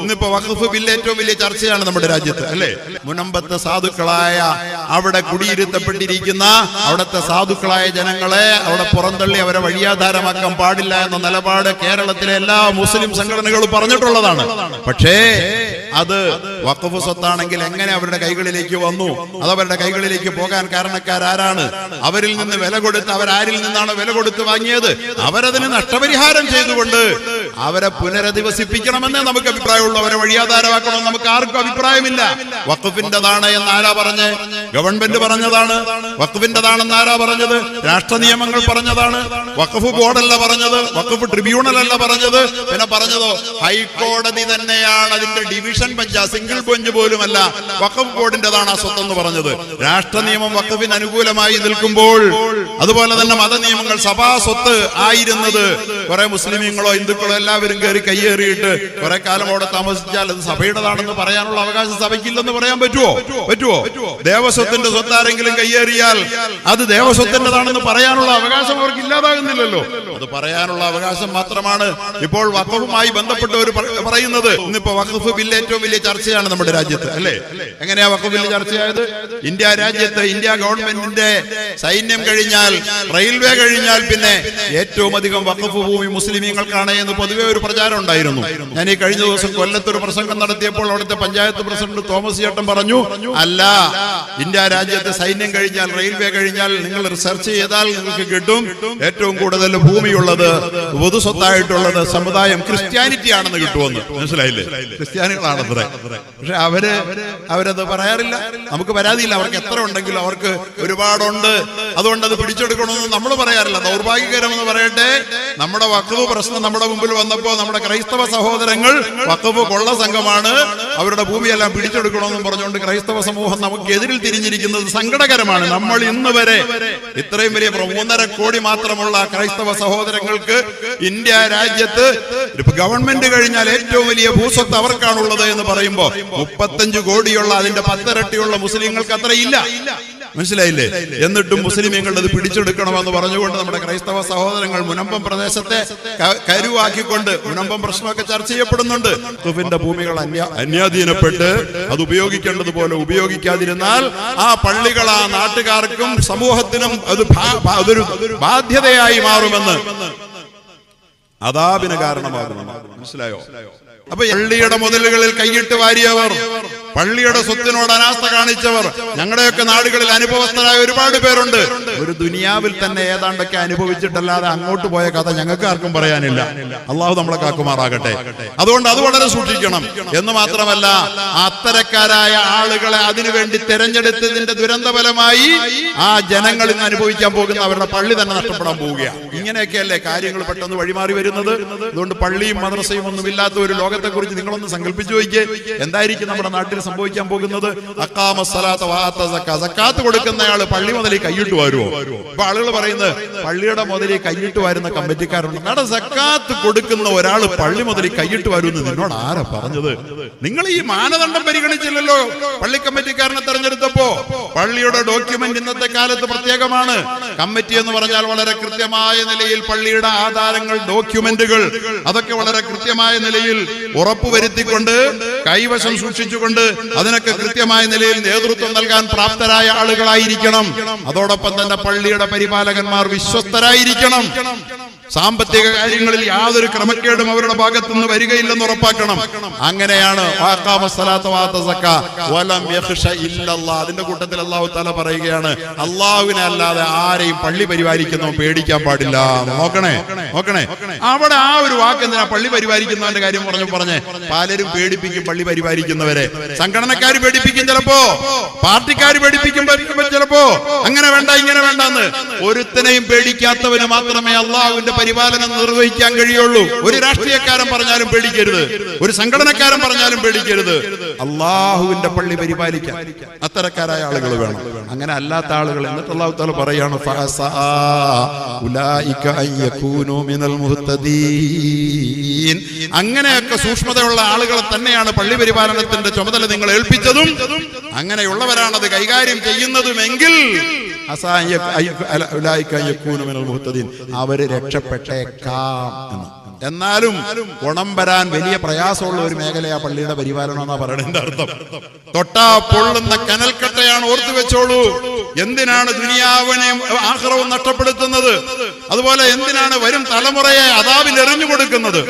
ഇന്നിപ്പോ വഖഫ് ബില്ല് ഏറ്റവും വലിയ ചർച്ചയാണ് നമ്മുടെ രാജ്യത്ത് അല്ലെ? മുനമ്പത്തെ സാധുക്കളായ അവിടെ കുടിയിരുത്തപ്പെട്ടിരിക്കുന്ന അവിടുത്തെ സാധുക്കളായ ജനങ്ങളെ അവിടെ പുറന്തള്ളി അവരെ വഴിയാധാരമാക്കാൻ പാടില്ല എന്ന നിലപാട് കേരളത്തിലെ എല്ലാ മുസ്ലിം സംഘടനകളും പറഞ്ഞിട്ടുള്ളതാണ്. പക്ഷേ അത് വഖഫ് സ്വത്താണെങ്കിൽ എങ്ങനെ അവരുടെ കൈകളിലേക്ക് വന്നു? അത് അവരുടെ കൈകളിലേക്ക് പോകാൻ കാരണക്കാരാരാണ്? അവരിൽ നിന്ന് വില കൊടുത്ത് അവരാരിൽ നിന്നാണ് വില കൊടുത്ത് വാങ്ങിയത്? അവരതിന് നഷ്ടപരിഹാരം ചെയ്തുകൊണ്ട് അവരെ പുനരധിവസിപ്പിക്കണമെന്ന് നമുക്ക് അഭിപ്രായമുള്ളൂ. അവരെ വഴിയാധാരമാക്കണമെന്ന് നമുക്ക് ആർക്കും അഭിപ്രായമില്ല. വഖഫിന്റെതാണ് എന്ന് ആരാ പറഞ്ഞ്? ഗവൺമെന്റ് പറഞ്ഞതാണ്. വഖഫിന്റെതാണെന്ന് ആരാ പറഞ്ഞത്? രാഷ്ട്ര നിയമങ്ങൾ പറഞ്ഞതാണ്. വഖഫ് ബോർഡല്ല പറഞ്ഞത്. വഖഫ് ട്രിബ്യൂണൽ അല്ല പറഞ്ഞത്. പിന്നെ പറഞ്ഞതോ? ഹൈക്കോടതി തന്നെയാണ് അതിന്റെ ഡിവിഷൻ ബെഞ്ച് സിംഗിൾ ബെഞ്ച് പോലുമല്ല. വഖഫ് ബോർഡിന്റെതാണ് ആ സ്വത്തെന്ന് പറഞ്ഞത്. രാഷ്ട്ര നിയമം വഖഫിന് അനുകൂലമായി നിൽക്കുമ്പോൾ അതുപോലെ തന്നെ മത നിയമങ്ങൾ സഭാ സ്വത്ത് ആയിരുന്നത്. കുറെ മുസ്ലിമീങ്ങളോ ഹിന്ദുക്കളോ എല്ലാവരും കയറി കയ്യേറിയിട്ട് കുറെ കാലം അവിടെ താമസിച്ചാൽ അത് സഭയുടേതാണെന്ന് പറയാനുള്ള അവകാശം സഭയ്ക്കില്ലെന്ന് പറയാൻ പറ്റുമോ പറ്റുമോ ദേവസ്വത്തിന്റെ സ്വത്താരെങ്കിലും കയ്യേറിയാൽ അത് ദേവസ്വത്തിന്റെതാണെന്ന് പറയാനുള്ള അവകാശം അവർക്ക് ഇല്ലാതാകുന്നില്ലല്ലോ. അത് പറയാനുള്ള അവകാശം മാത്രമാണ് ഇപ്പോൾ വഖഫുമായി ബന്ധപ്പെട്ടവർ പറ- പറയുന്നത്. ഇന്നിപ്പോ വഖഫ് ബില്ല് ഏറ്റവും വലിയ ചർച്ചയാണ് നമ്മുടെ രാജ്യത്ത് അല്ലേ? എങ്ങനെയാ വഖഫ് ബില്ല് ചർച്ചയായത്? ഇന്ത്യ രാജ്യത്ത് ഇന്ത്യ ഗവൺമെന്റിന്റെ സൈന്യം കഴിഞ്ഞാൽ റെയിൽവേ കഴിഞ്ഞാൽ പിന്നെ ഏറ്റവും അധികം വഖഫ് ഭൂമി മുസ്ലിമീങ്ങൾക്കാണ് എന്ന് പൊതുവെ ഒരു പ്രചാരം ഉണ്ടായിരുന്നു. ഞാൻ ഈ കഴിഞ്ഞ ദിവസം കൊല്ലത്ത് ഒരു പ്രസംഗം നടത്തിയപ്പോൾ അവിടുത്തെ പഞ്ചായത്ത് പ്രസിഡന്റ് തോമസ് ചേട്ടൻ പറഞ്ഞു അല്ല ഇന്ത്യ രാജ്യത്ത് സൈന്യം കഴിഞ്ഞാൽ റെയിൽവേ കഴിഞ്ഞാൽ നിങ്ങൾ റിസർച്ച് ചെയ്താൽ നിങ്ങൾക്ക് കിട്ടും. ഏറ്റവും കൂടുതൽ ഭൂമിയുള്ളത് പൊതു സ്വത്തായിട്ടുള്ളത് സമുദായം ക്രിസ്ത്യാനിറ്റി ആണെന്ന് കിട്ടുമെന്ന്. മനസ്സിലായില്ലേ? ക്രിസ്ത്യാനികളാണത്രേ. പക്ഷെ അവർ അവരത് പറയാറില്ല. നമുക്ക് പരാതിയില്ല. അവർക്ക് എത്ര ഉണ്ടെങ്കിലും അവർക്ക് ഒരുപാടുണ്ട്. അതുകൊണ്ട് അത് പിടിച്ചെടുക്കണമെന്ന് നമ്മൾ പറയാറില്ല. ദൗർഭാഗ്യകരമെന്ന് പറയട്ടെ. നമ്മുടെ വക്കവ് പ്രശ്നം നമ്മുടെ മുമ്പിൽ വന്നപ്പോ നമ്മുടെ ക്രൈസ്തവ സഹോദരങ്ങൾ വക്കഫ് കൊള്ള സംഘമാണ്. അവരുടെ ഭൂമിയെല്ലാം പിടിച്ചെടുക്കണമെന്നും പറഞ്ഞുകൊണ്ട് ക്രൈസ്തവ സമൂഹം നമുക്ക് എതിരിൽ തിരിഞ്ഞിരിക്കുന്നത് സങ്കടകരമാണ്. നമ്മൾ ഇന്ന് വരെ ഇത്രയും വലിയ മൂന്നര കോടി മാത്രമുള്ള ക്രൈസ്തവ സഹോദരങ്ങൾക്ക് ഇന്ത്യ രാജ്യത്ത് ഗവൺമെന്റ് കഴിഞ്ഞാൽ ഏറ്റവും വലിയ ഭൂസ്വത്ത് അവർക്കാണുള്ളത് എന്ന് പറയുമ്പോ മുപ്പത്തഞ്ച് കോടിയുള്ള അതിന്റെ പത്തിരട്ടിയുള്ള മുസ്ലിങ്ങൾക്ക് അത്ര ഇല്ല. മനസ്സിലായില്ലേ? എന്നിട്ടും മുസ്ലിം അത് പിടിച്ചെടുക്കണമെന്ന് പറഞ്ഞുകൊണ്ട് നമ്മുടെ ക്രൈസ്തവ സഹോദരങ്ങൾ മുനമ്പം പ്രദേശത്തെ കരുവാക്കിക്കൊണ്ട് മുനമ്പം പ്രശ്നമൊക്കെ ചർച്ച ചെയ്യപ്പെടുന്നുണ്ട്. തുഫിന്റെ ഭൂമികൾ അന്യ അന്യാധീനപ്പെട്ട് അത് ഉപയോഗിക്കേണ്ടതുപോലെ ഉപയോഗിക്കാതിരുന്നാൽ ആ പള്ളികൾ ആ നാട്ടുകാർക്കും സമൂഹത്തിനും അത് അതൊരു ബാധ്യതയായി മാറുമെന്ന്. അതാപിന് കാരണമാകുന്നു മനസ്സിലായോ? അപ്പൊ പള്ളിയുടെ മുതലുകളിൽ കൈയിട്ട് വാരിയവർ. പള്ളിയുടെ സ്വത്തിനോട് അനാസ്ഥ കാണിച്ചവർ. ഞങ്ങളുടെയൊക്കെ നാടുകളിൽ അനുഭവസ്ഥരായ ഒരുപാട് പേരുണ്ട്. ഒരു ദുനിയാവിൽ തന്നെ ഏതാണ്ടൊക്കെ അനുഭവിച്ചിട്ടല്ലാതെ അങ്ങോട്ട് പോയ കഥ ഞങ്ങൾക്ക് ആർക്കും പറയാനില്ല. അള്ളാഹു നമ്മളെ കാക്കുമാറാകട്ടെ. അതുകൊണ്ട് അത് വളരെ സൂക്ഷിക്കണം. എന്ന് മാത്രമല്ല അത്തരക്കാരായ ആളുകളെ അതിനുവേണ്ടി തെരഞ്ഞെടുത്തതിന്റെ ദുരന്തഫലമായി ആ ജനങ്ങൾ ഇന്ന് അനുഭവിക്കാൻ പോകുന്ന അവരുടെ പള്ളി തന്നെ നഷ്ടപ്പെടാൻ പോവുകയാണ്. ഇങ്ങനെയൊക്കെയല്ലേ കാര്യങ്ങൾ പെട്ടെന്ന് വഴിമാറി വരുന്നത്? അതുകൊണ്ട് പള്ളിയും മദ്രസയും ഒന്നും ഇല്ലാത്ത ഒരു ലോകത്തെ കുറിച്ച് നിങ്ങളൊന്ന് സങ്കല്പിച്ചു നോക്കിയേ എന്തായിരിക്കും നമ്മുടെ നാട്ടിൽ സംഭവിക്കാൻ പോകുന്നത്? സക്കാത്ത് കൊടുക്കുന്നയാൾ പള്ളി മുതൽ കൈയിട്ട് വരുമോ ഇപ്പൊ ആളുകൾ പറയുന്നത് പള്ളിയുടെ മുതൽ കൈയിട്ട് വരുന്ന കമ്മിറ്റിക്കാരുണ്ട്. നട സക്കാത്ത് കൊടുക്കുന്ന ഒരാൾ പള്ളി മുതൽ കൈയിട്ട് വരുമെന്ന് നിന്നോട് ആരാ പറഞ്ഞത്? നിങ്ങൾ ഈ മാനദണ്ഡം പരിഗണിച്ചില്ലല്ലോ പള്ളി കമ്മിറ്റിക്കാരനെ തെരഞ്ഞെടുത്തപ്പോ. പള്ളിയുടെ ഡോക്യുമെന്റ് ഇന്നത്തെ കാലത്ത് പ്രത്യേകമാണ്. കമ്മിറ്റി എന്ന് പറഞ്ഞാൽ വളരെ കൃത്യമായ നിലയിൽ പള്ളിയുടെ ആധാരങ്ങൾ ഡോക്യുമെന്റുകൾ അതൊക്കെ വളരെ കൃത്യമായ നിലയിൽ ഉറപ്പുവരുത്തിക്കൊണ്ട് കൈവശം സൂക്ഷിച്ചുകൊണ്ട് അതിനൊക്കെ കൃത്യമായ നിലയിൽ നേതൃത്വം നൽകാൻ പ്രാപ്തരായ ആളുകളായിരിക്കണം. അതോടൊപ്പം തന്നെ പള്ളിയുടെ പരിപാലകന്മാർ വിശ്വസ്തരായിരിക്കണം. സാമ്പത്തിക കാര്യങ്ങളിൽ യാതൊരു ക്രമക്കേടും അവരുടെ ഭാഗത്തുനിന്ന് വരികയില്ലെന്ന് ഉറപ്പാക്കണം. അങ്ങനെയാണ്. അതിന്റെ കൂട്ടത്തിൽ അള്ളാഹു തല പറയുകയാണ് അള്ളാഹുവിനെ അല്ലാതെ ആരെയും പള്ളി പരിപാലിക്കുന്നു പേടിക്കാൻ പാടില്ല. നോക്കണേ നോക്കണേ. അവിടെ ആ ഒരു വാക്ക് എന്തിനാ? പള്ളി പരിപാലിക്കുന്നവന്റെ കാര്യം പറഞ്ഞു പറഞ്ഞേ പലരും പേടിപ്പിക്കും പള്ളി പരിപാലിക്കുന്നവരെ. സംഘടനക്കാർ പേടിപ്പിക്കും ചിലപ്പോ പാർട്ടിക്കാർ പേടിപ്പിക്കും ചിലപ്പോ. അങ്ങനെ വേണ്ട ഇങ്ങനെ വേണ്ടെന്ന്. ഒരുത്തനെയും പേടിക്കാത്തവന് മാത്രമേ അള്ളാഹുവിന്റെ പരിപാലനം നിർവഹിക്കാൻ കഴിയുള്ളൂ. ഒരു രാഷ്ട്രീയക്കാരൻ പറഞ്ഞാലും പേടിക്കരുത്. ഒരു സംഘടനക്കാരൻ പറഞ്ഞാലും പേടിക്കരുത്. അള്ളാഹുവിന്റെ പള്ളി പരിപാലിക്കാൻ അത്തരക്കാരായ ആളുകൾ വേണം. അങ്ങനെ അല്ലാത്ത ആളുകൾ എന്നിട്ട് അള്ളാഹു പറയാണ് അങ്ങനെയൊക്കെ സൂക്ഷ്മതയുള്ള ആളുകളെ തന്നെയാണ് പള്ളി പരിപാലനത്തിന്റെ ചുമതല നിങ്ങൾ ഏൽപ്പിച്ചതും. അങ്ങനെയുള്ളവരാണത് കൈകാര്യം ചെയ്യുന്നതുമെങ്കിൽ അവർ രക്ഷപ്പെട്ടേക്കാം എന്ന്. എന്നാലും ഗുണം വരാൻ വലിയ പ്രയാസമുള്ള ഒരു മേഖലയാ പള്ളിയുടെ പരിപാലനം എന്നാ പറയണതിന്റെ അർത്ഥം. തൊട്ടാ പൊള്ളുന്ന കനൽക്കട്ടയാണ് ഓർത്തു വെച്ചോളൂ. എന്തിനാണ് ദുനിയാവിനെയും ആഹ്റവും നഷ്ടപ്പെടുത്തുന്നത്? അതുപോലെ എന്തിനാണ് വരും തലമുറയെ അതാവിൽ എറിഞ്ഞു കൊടുക്കുന്നത്